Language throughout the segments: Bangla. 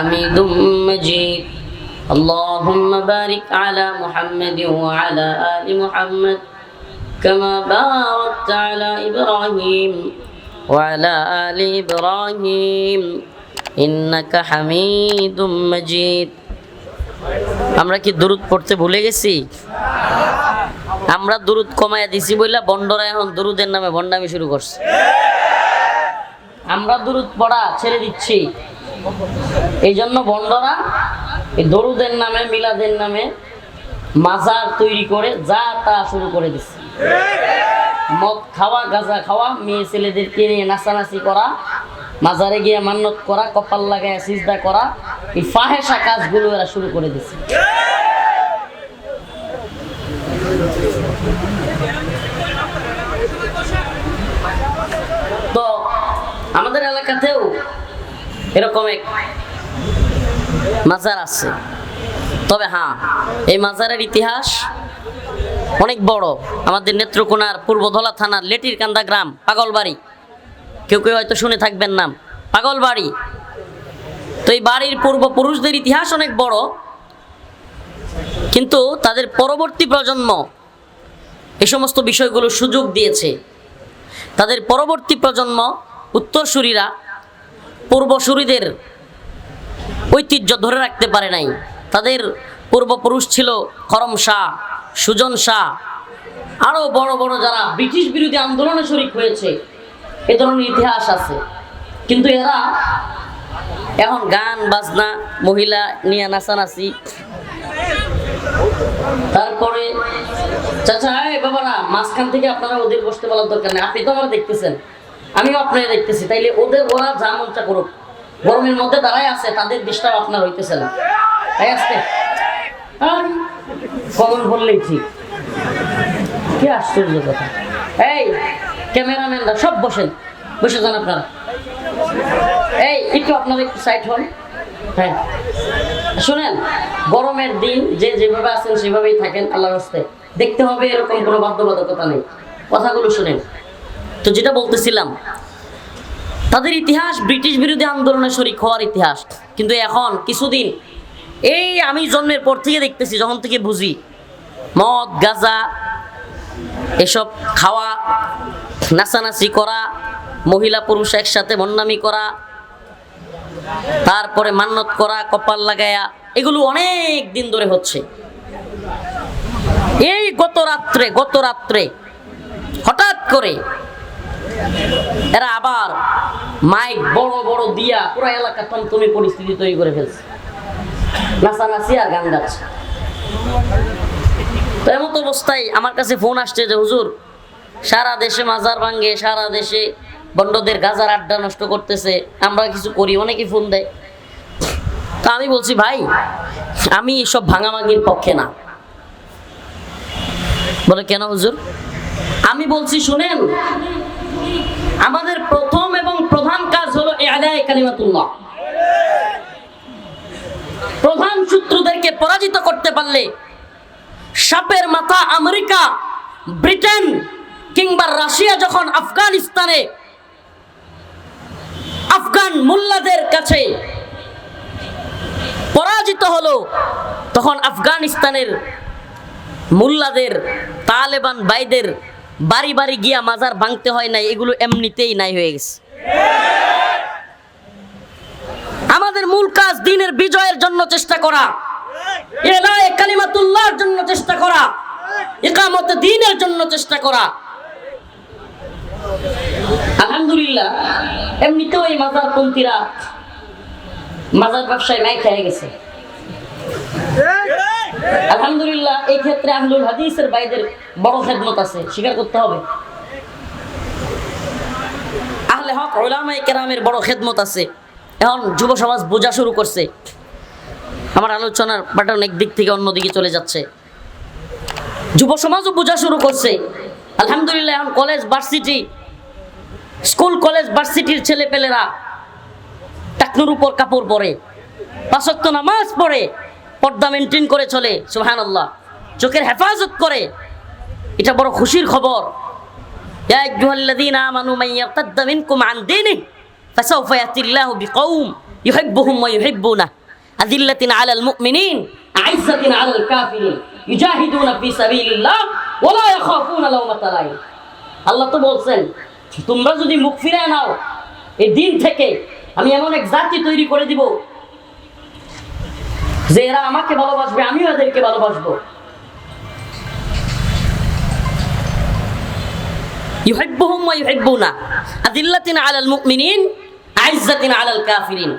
حميد مجيد اللهم بارك على محمد وعلى آل محمد كما باركت على إبراهيم وعلى آل إبراهيم إنك حميد مجيد আমরা কি দুরুদ পড়তে ভুলে গেছি আমরা দুরুদ কমাইয়া দিছি বইলা বন্ডরা এখন দুরুদের নামে ভণ্ডামি শুরু করছে আমরা দুরুদ পড়া ছেড়ে দিচ্ছি এই জন্য বন্ডরা এই দরুদের নামে, মিলাদের নামে মাজার তৈরি করে যা তা শুরু করে দিচ্ছে। মদ খাওয়া, গাঁজা খাওয়া, মেয়ে ছেলেদেরকে নিয়ে নাচানাচি করা, মাজারে গিয়ে মান্নত করা, কপাল লাগায় সিজদা করা, এই ফাহেসা কাজগুলো এরা শুরু করে দিচ্ছে তো আমাদের এলাকাতেও এরকম এক মাজার আছে। তবে হ্যাঁ এই মাজারের ইতিহাস অনেক বড়। আমাদের নেত্রকোনার পূর্বধলা থানার লেটির কান্দা গ্রাম, পাগলবাড়ি। কেউ কেউ হয়তো শুনে থাকবেন নাম। পাগলবাড়ি। তো এই বাড়ির পূর্বপুরুষদের ইতিহাস অনেক বড়। কিন্তু তাদের পরবর্তী প্রজন্ম এ সমস্ত বিষয়গুলো সুযোগ দিয়েছে। তাদের পরবর্তী প্রজন্ম, উত্তরসূরিরা পূর্বসূরিদের ঐতিহ্য ধরে রাখতে পারে নাই। তাদের পূর্বপুরুষ ছিল করম শাহ, সুজন শাহ। আরও বড় বড় যারা ব্রিটিশ বিরোধী আন্দোলনে শরিক হয়েছে, এ ধরনের ইতিহাস আছে। কিন্তু এরা এখন গান, বাজনা, মহিলা নিয়ে নাচানাচি। তারপরে, চাচা বাবারা, মাঝখান থেকে আপনারা ওদের বসতে বলার দরকার নেই। আপনি তো আমার দেখতেছেন। আমিও আপনারা দেখতেছি, তাইলে ওদের ওরা যা মনটা করুক। গরমের মধ্যে দাঁড়ায় আছে, তাদের ডিস্টার্ব আপনার হইতেছে না। তাই আসতে কমন বললেই ঠিক। কি আশ্চর্য কথা। এই ক্যামেরাম্যানরা সব বসেন। বসে যান আপনারা। এই, একটু আপনারা একটু সাইড হন। হ্যাঁ। শুনেন, গরমের দিন যে যেভাবে আছেন, সেভাবেই থাকেন, আল্লাহর হস্তে। দেখতে হবে এরকম কোনো বাধ্যবাধকতা নেই। কথাগুলো শুনেন। তো যেটা বলতেছিলাম, তাদের ইতিহাস ব্রিটিশ বিরোধী আন্দোলনে শরিক হওয়ার ইতিহাস। কিন্তু এখন কিছুদিন, এই আমি জন্মের পর থেকে দেখতেছি, যখন থেকে বুঝি, মদ, গাঁজা, এসব খাওয়া, নাচানাচি করা, মহিলা পুরুষ একসাথে মন্নামি করা, তারপরে মান্নত করা, কপাল লাগায়া, এগুলো অনেক দিন ধরে হচ্ছে। এই গত রাত্রে গত রাত্রে হঠাৎ করে এরা আবার মাইক বড় বড় দিয়া পুরো এলাকা টমটমি পরিস্থিতি তৈরি করে ফেলছে। নাচানাচি আর গান গাচ্ছে। তো এমত অবস্থায় আমার কাছে ফোন আসছে যে, হুজুর, সারা দেশে মাজার ভাঙ্গে সারা দেশে বন্ডদের গাজার আড্ডা নষ্ট করতেছে, আমরা কিছু করি। অনেকে ফোন দেয়। তা আমি বলছি, ভাই, আমি এসব ভাঙাভাঙির পক্ষে না। বলে, কেন হুজুর? আমি বলছি, শুনেন আমাদের প্রথম এবং প্রধান কাজ হলো এলায় কালিমাতুল্লাহ। প্রধান শত্রুদেরকে পরাজিত করতে পারলে সাপের মাথা আমেরিকা, ব্রিটেন কিংবা রাশিয়া যখন আফগানিস্তানে আফগান মোল্লাদের কাছে পরাজিত হলো, তখন আফগানিস্তানের মোল্লাদের, তালেবান বাইদের বাড়ি বাড়ি গিয়া মাজার ভাঙতে হয় নাই, এগুলো এমনিতেই নাই হয়ে গেছে। আমাদের মূল কাজ দিনের বিজয়ের জন্য চেষ্টা করা। এলায় কালিমাতুল্লাহর জন্য চেষ্টা করা। একামত দিনের জন্য চেষ্টা করা। আলহামদুলিল্লাহ, এমনিতেও এই মাজার পন্থীরা মাজার ব্যবসায় নাই খেয়ে গেছে। আলহামদুলিল্লাহ, এই ক্ষেত্রে আহলুল হাদিসের বাইদের বড় খেদমত আছে, স্বীকার করতে হবে। আহলে হক ওলামাই কেরামের বড় খেদমত আছে। এখন যুব সমাজ বোঝা শুরু করছে। আমার আলোচনার পাটা অনেক দিক থেকে অন্যদিকে চলে যাচ্ছে। যুব সমাজও বোঝা শুরু করছে। আলহামদুলিল্লাহ, এখন কলেজ ভার্সিটি স্কুল কলেজ ভার্সিটির ছেলে পেলেরা টাকনুর উপর কাপড় পরে, পাঁচক্ত নামাজ পড়ে পর্দা মেনটেন করে চলে সুহান আল্লাহ চোখের হেফাজত করে। এটা বড় খুশির খবর। আদিল্লাতিন আলাল মুমিনিন, আইসাতিন আলাল কাফিরিন, ইউজাহিদুনা ফি সাবিলিল্লাহ ওয়ালা ইয়াখাফুনা লাওমাতা লাইম আল্লাহ তো বলছেন, তোমরা যদি মুখ ফিরে নাও এই দিন থেকে আমি এমন এক জাতি তৈরি করে দিব যে এরা আমাকে ভালোবাসবে, আমিও এদেরকে ভালোবাসবো। ইউহিব্বুহুম ওয়া ইউহিব্বুনা আলাল মুমিনিন, আইজ্জাতিন আলাল কাফিরিন।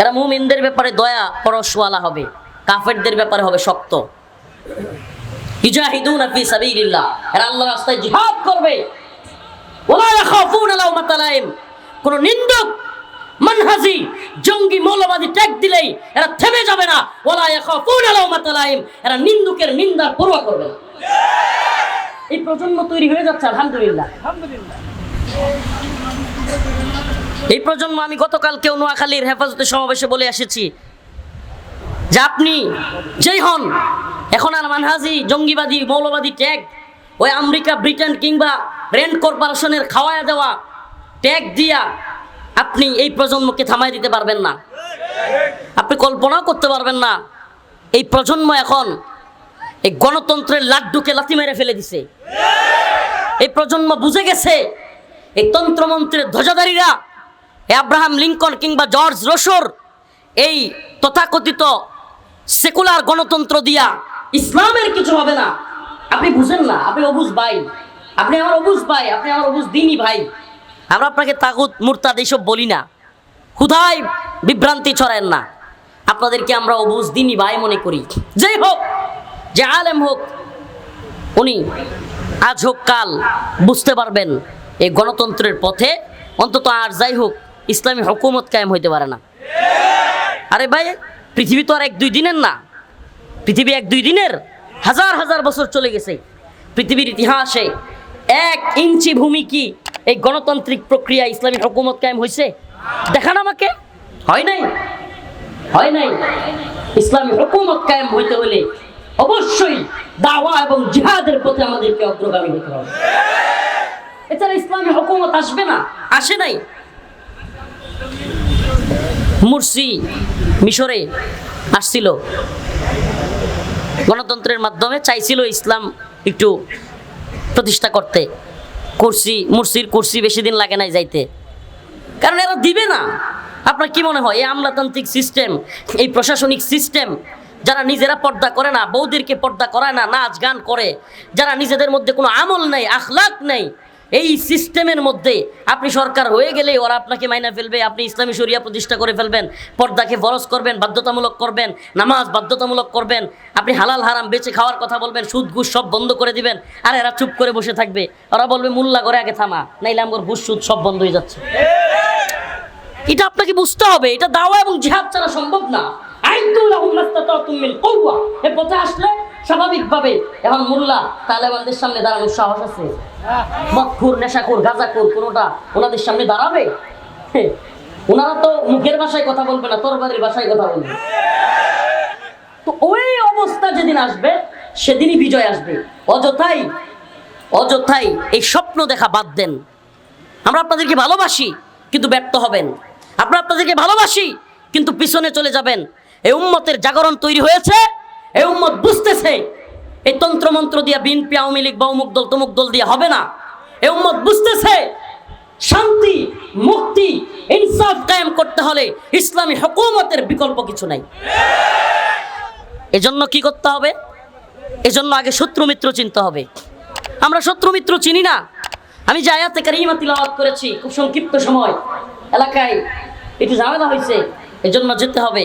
এরা মুমিনদের ব্যাপারে দয়া পরশওয়ালা হবে, কাফেরদের ব্যাপারে হবে শক্ত। ইজাহিদুনা ফি সাবিলিল্লাহ, এরা আল্লাহর রাস্তায় জিহাদ করবে। ওয়ালা ইয়াখাফুনা লাওমাতা লাইম কোন নিন্দক মানহাজি, জঙ্গি মৌলবাদী ট্যাগ দিলেই এরা থেমে যাবে না। ওয়ালা ইয়াখাফুনা লাওমাতা লাইম এরা নিন্দুকের নিন্দার পরোয়া করবে না। এই প্রজন্ম তৈরি হয়ে যাচ্ছে, আলহামদুলিল্লাহ। এই প্রজন্ম আমি গতকালকেও নোয়াখালীর হেফাজতে সমাবেশে বলে এসেছি যে আপনি যেই হন, এখন আর মানহাজি, জঙ্গিবাদী, মৌলবাদী ট্যাগ, ওই আমেরিকা, ব্রিটেন কিংবা রেন্ট কর্পোরেশনের খাওয়ায়া দেওয়া ট্যাগ দিয়া আপনি এই প্রজন্মকে থামাই দিতে পারবেন না। আপনি কল্পনাও করতে পারবেন না, এই প্রজন্ম এখন এই গণতন্ত্রের লাড্ডুকে লাথি মেরে ফেলে দিছে। এই প্রজন্ম বুঝে গেছে, এই তন্ত্রমন্ত্রের ধ্বজাধারীরা আব্রাহাম লিঙ্কন কিংবা জর্জ রোশর এই তথাকথিত সেকুলার গণতন্ত্র দিয়া ইসলামের কিছু হবে না। আপনি বুঝেন না, আপনি অবুজ ভাই, আপনি আমার অবুজ ভাই, আপনি আমার অবুজ দিনই ভাই। আমরা আপনাকে তাগুত, মুরতাদ এইসব বলি না। হুদায় বিভ্রান্তি ছড়ায়েন না। আপনাদেরকে আমরা অবুজ দিনই ভাই মনে করি। যেই হোক, যে আলেম হোক, উনি আজ হোক কাল বুঝতে পারবেন এই গণতন্ত্রের পথে অন্তত আর যাই হোক, ইসলামী হুকুমত কায়েম হইতে পারে না। আরে ভাই, পৃথিবী তো আর এক দুই দিনের না। পৃথিবী এক দুই দিনের, হাজার হাজার বছর চলে গেছে। পৃথিবীর ইতিহাসে এক ইঞ্চি ভূমি কি এই গণতান্ত্রিক প্রক্রিয়া ইসলামী হকুমত কায়েম হয়েছে দেখান আমাকে। হয় নাই? হয় নাই? ইসলামী হকুমত কায়েম হইতে হলে অবশ্যই দাওয়া এবং জিহাদের পথে আমাদেরকে অগ্রগামী হতে হবে। এছাড়া ইসলামী হকুমত আসবে না, আসে নাই। মুরসি মিশরে আসছিল। গণতন্ত্রের মাধ্যমে চাইছিল ইসলাম একটু প্রতিষ্ঠা করতে। কুরসি, মুরসির কুরসি বেশি দিন লাগে নাই যাইতে। কারণ এরা দিবে না। আপনার কি মনে হয়? এই আমলাতান্ত্রিক সিস্টেম এই প্রশাসনিক সিস্টেম যারা নিজেরা পর্দা করে না, বৌদিরকে পর্দা করায় না, নাচ গান করে, যারা নিজেদের মধ্যে কোনো আমল নেই, আখলাক নেই এই সিস্টেমের মধ্যে আপনি সরকার হয়ে গেলে ওরা আপনাকে মাইনা ফেলবে, আপনি ইসলামী শরিয়া প্রতিষ্ঠা করে ফেলবেন, পর্দাকে ফরজ করবেন, বাধ্যতামূলক করবেন, নামাজ বাধ্যতামূলক করবেন, আপনি হালাল হারাম বেঁচে খাওয়ার কথা বলবেন, সুদ ঘুষ সব বন্ধ করে দিবেন, আর এরা চুপ করে বসে থাকবে, ওরা বলবে মুল্লা করে আগে থামা, নাইলে আমার ঘুষ সুদ সব বন্ধ হয়ে যাচ্ছে। এটা আপনাকে বুঝতে হবে, এটা দাওয়া এবং জিহাদ ছাড়া সম্ভব না। এ পথে আসলে স্বাভাবিকভাবে এখন মোল্লা তালেবানদের সামনে দাঁড়ানোর সাহস আছে। মদখুর নেশাখুর, গাঁজাখুর, কোনোটা ওনাদের সামনে দাঁড়াবে? ওনারা তো মুখের ভাষায় কথা বলবে না, তরবারির ভাষায় কথা বলবে। তো ওই অবস্থা যেদিন আসবে, সেদিনই বিজয় আসবে। অযথাই অযথাই এই স্বপ্ন দেখা বাদ দেন। আমরা আপনাদেরকে ভালোবাসি, কিন্তু ব্যর্থ হবেন। আমরা আপনাদেরকে ভালোবাসি, কিন্তু পিছনে চলে যাবেন। এই উম্মতের জাগরণ তৈরি হয়েছে এই উম্মত বুঝতেছে, এই তন্ত্রমন্ত্র দিয়া বিএনপি, আওয়ামী লীগ বা অমুক দল, তমুক দল দিয়ে হবে না। এই উম্মত বুঝতেছে, শান্তি, মুক্তি, ইনসাফ কায়েম করতে হলে ইসলামী হুকুমতের বিকল্প কিছু নাই। এজন্য কি করতে হবে? এজন্য আগে শত্রু মিত্র চিনতে হবে। আমরা শত্রু মিত্র চিনি না। আমি যে আয়াতে কারিমা তিলাওয়াত করেছি, খুব সংক্ষিপ্ত সময়, এলাকায় একটু ঝামেলা হয়েছে, এজন্য যেতে হবে।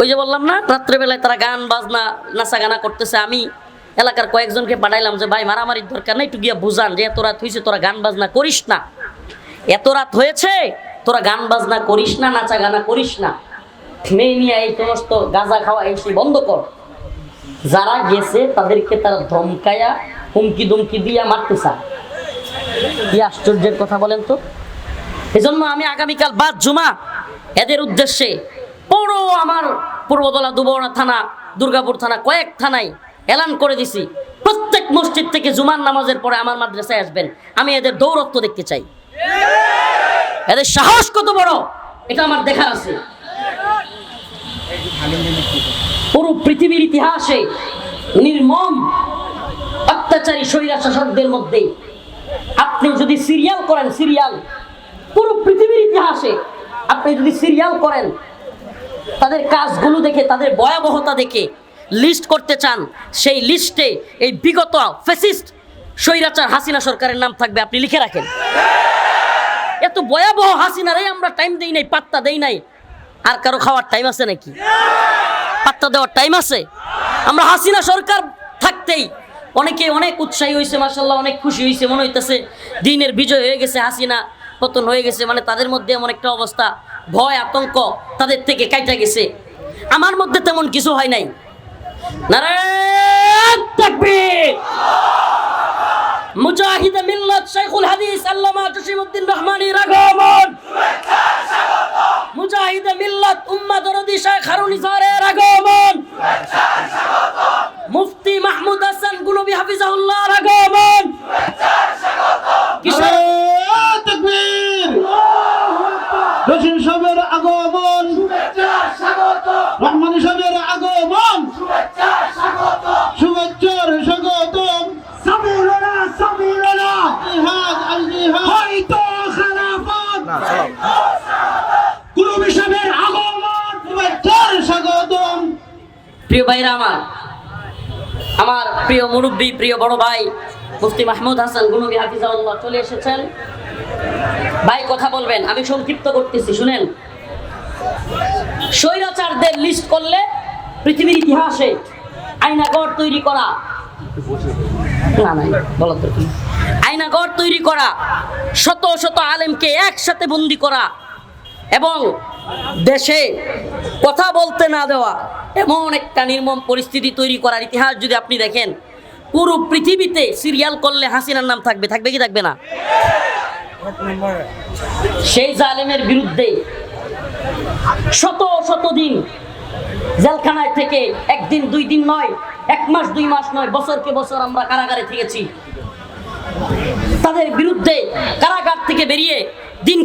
ওই যে বললাম না, রাত্রেবেলায় তারা গান, বাজনা নাচা গানা করতেছে। আমি এলাকার কয়েকজনকে পাঠাইলাম যে, ভাই, মারামারির দরকার নেই, একটু গিয়ে বুঝান যে, এত রাত হয়েছে তোরা গান, বাজনা করিস না। এত রাত হয়েছে, তোরা গান, বাজনা করিস না নাচা গানা করিস না। মেয়ে নিয়ে এই সমস্ত গাঁজা খাওয়া এই সেই বন্ধ কর। যারা গেছে, তাদেরকে তারা ধমকায়া, হুমকি দুমকি দিয়া মারতে চায় কি আশ্চর্যের কথা বলেন তো? এজন্য আমি আগামীকাল বাদ জুমা। এদের উদ্দেশ্যে পুরো আমার পূর্বতলা দুবরা থানা, দুর্গাপুর থানা, কয়েক থানায় এলান করে দিছি। প্রত্যেক মসজিদ থেকে জুমার নামাজের পরে আমার মাদ্রাসায় আসবেন। আমি এদের দৌরত্ব দেখতে চাই। এদের সাহস কত বড়? এটা আমার দেখা আছে। পুরো পৃথিবীর ইতিহাসে নির্মম অত্যাচারী স্বৈরা শাসকদের মধ্যে আপনি যদি সিরিয়াল করেন সিরিয়াল পুরো পৃথিবীর ইতিহাসে আপনি যদি সিরিয়াল করেন তাদের কাজগুলো দেখে, তাদের ভয়াবহতা দেখে লিস্ট করতে চান, সেই লিস্টে এই বিগত ফেসিস্ট স্বৈরাচার হাসিনা সরকারের নাম থাকবে, আপনি লিখে রাখেন। এত ভয়াবহ হাসিনারাই আমরা টাইম দেই নাই, পাত্তা দেই নাই। আর কারও খাওয়ার টাইম আছে নাকি? পাত্তা দেওয়ার টাইম আছে? আমরা হাসিনা সরকার থাকতেই অনেকে অনেক উৎসাহী হয়েছে মাসাল্লাহ অনেক খুশি হয়েছে মনে হইতেছে, দিনের বিজয় হয়ে গেছে হাসিনা, পতন হয়ে গেছে মানে তাদের মধ্যে এমন একটা অবস্থা। ভয়, আতঙ্ক তাদের থেকে কাইটা গেছে। আমার মধ্যে তেমন কিছু হয় নাই। মুজাহিদ মিল্লাত শাইখুল আল্লামা মুজাহিদ মিল্লাত উম্মা মুফতি মাহমুদ হাসান গুলবি হাফিজাহুল্লাহ প্রিয় ভাইরা আমার আমার প্রিয় মুরব্বী, প্রিয় বড় ভাই, মুফতি মাহমুদ হাসান গুলবি হাফিজাহুল্লাহ চলে এসেছেন ভাই, কথা বলবেন, আমি সংক্ষিপ্ত করতেছি, শুনেন স্বৈরাচারদের লিস্ট করলে পৃথিবীর ইতিহাসে আইনাগর তৈরি করা না না বলো তো? আইনাগর তৈরি করা, শত শত আলেমকে একসাথে বন্দি করা এবং দেশে কথা বলতে না দেওয়া, এমন একটা নির্মম পরিস্থিতি তৈরি করার ইতিহাস যদি আপনি দেখেন, পুরো পৃথিবীতে সিরিয়াল করলে হাসিনার নাম থাকবে থাকবে কি থাকবে না? সেই জালেমের বিরুদ্ধে শত শত দিন জেলখানায় থেকে একদিন, দুই দিন নয়, এক মাস, দুই মাস নয়, বছরকে বছর আমরা কারাগারে থেকেছি। তাদের বিরুদ্ধে কারাগার থেকে বেরিয়ে দিন